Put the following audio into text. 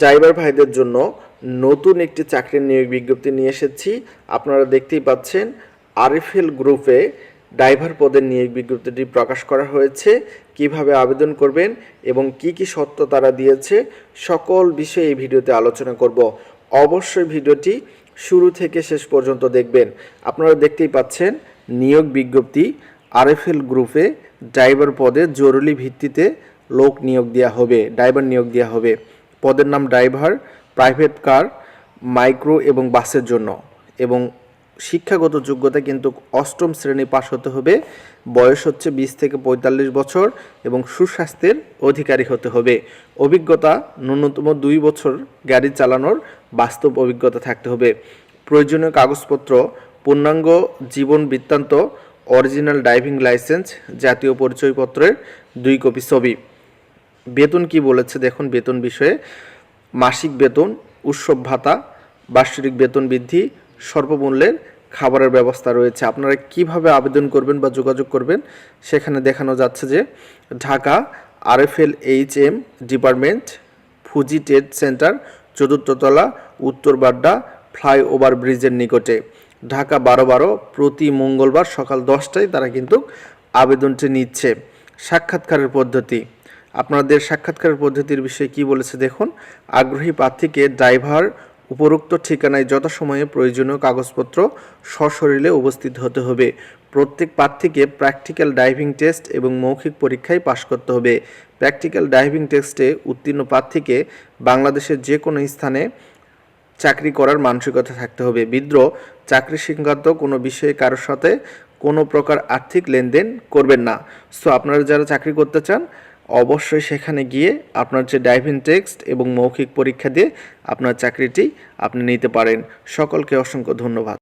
Driver ভাইদের জন্য নতুন একটি চাকরির নিয়োগ বিজ্ঞপ্তি নিয়ে এসেছি। আপনারা দেখতেই পাচ্ছেন আরএফএল গ্রুপে ড্রাইভার পদের নিয়োগ বিজ্ঞপ্তিটি প্রকাশ করা হয়েছে। কীভাবে আবেদন করবেন এবং কি কি সত্য তারা দিয়েছে, সকল বিষয়ে এই ভিডিওতে আলোচনা করব। অবশ্যই ভিডিওটি শুরু থেকে শেষ পর্যন্ত দেখবেন। আপনারা দেখতেই পাচ্ছেন নিয়োগ বিজ্ঞপ্তি আরএফএল গ্রুপে ড্রাইভার পদে জরুরি ভিত্তিতে লোক নিয়োগ দেওয়া হবে, ড্রাইভার নিয়োগ দেওয়া হবে। পদের নাম ড্রাইভার, প্রাইভেট কার, মাইক্রো এবং বাসের জন্য। এবং শিক্ষাগত যোগ্যতা কিন্তু অষ্টম শ্রেণি পাশ হতে হবে। বয়স হচ্ছে বিশ থেকে পঁয়তাল্লিশ বছর এবং সুস্বাস্থ্যের অধিকারী হতে হবে। অভিজ্ঞতা, ন্যূনতম দুই বছর গাড়ি চালানোর বাস্তব অভিজ্ঞতা থাকতে হবে। প্রয়োজনীয় কাগজপত্র, পূর্ণাঙ্গ জীবন বৃত্তান্ত, অরিজিনাল ড্রাইভিং লাইসেন্স জাতীয় পরিচয়পত্রের দুই কপি ছবি। বেতন কি বলেছে দেখুন, বেতন বিষয়ে। মাসিক বেতন, উৎসব ভাতা, বার্ষিক বেতন বৃদ্ধি সর্বমূল্যের খাবারের ব্যবস্থা রয়েছে। আপনারা কীভাবে আবেদন করবেন বা যোগাযোগ করবেন সেখানে দেখানো যাচ্ছে যে Dhaka RFL H M department, Fuji trade centre চতুর্থতলা উত্তর বাড্ডা, ফ্লাইওভার ব্রিজের নিকটে। ঢাকা বারো বারো প্রতি মঙ্গলবার সকাল দশটায় তারা কিন্তু আবেদনটি নিচ্ছে। সাক্ষাৎকারের পদ্ধতি। আপনাদের সাক্ষাৎকারের পদ্ধতির বিষয়ে কি বলেছে দেখুন। আগ্রহী প্রার্থীকে ড্রাইভার উপরোক্ত ঠিকানায় যথাসময়ে প্রয়োজনীয় কাগজপত্র সশরীরে উপস্থিত হতে হবে। প্রত্যেক প্রার্থীকে প্র্যাকটিক্যাল ড্রাইভিং টেস্ট এবং মৌখিক পরীক্ষায় পাশ করতে হবে। প্র্যাকটিক্যাল ড্রাইভিং টেস্টে উত্তীর্ণ প্রার্থীকে বাংলাদেশের যে কোনো স্থানে চাকরি করার মানসিকতা থাকতে হবে। বিদ্রোহ, চাকরি সংক্রান্ত কোনো বিষয়ে কারোর সাথে কোনো প্রকার আর্থিক লেনদেন করবেন না। সো, আপনারা যারা চাকরি করতে চান অবশ্যই সেখানে গিয়ে আপনার যে ড্রাইভিং টেক্সট এবং মৌখিক পরীক্ষা দিয়ে আপনার চাকরিটি আপনি নিতে পারেন। সকলকে অসংখ্য ধন্যবাদ।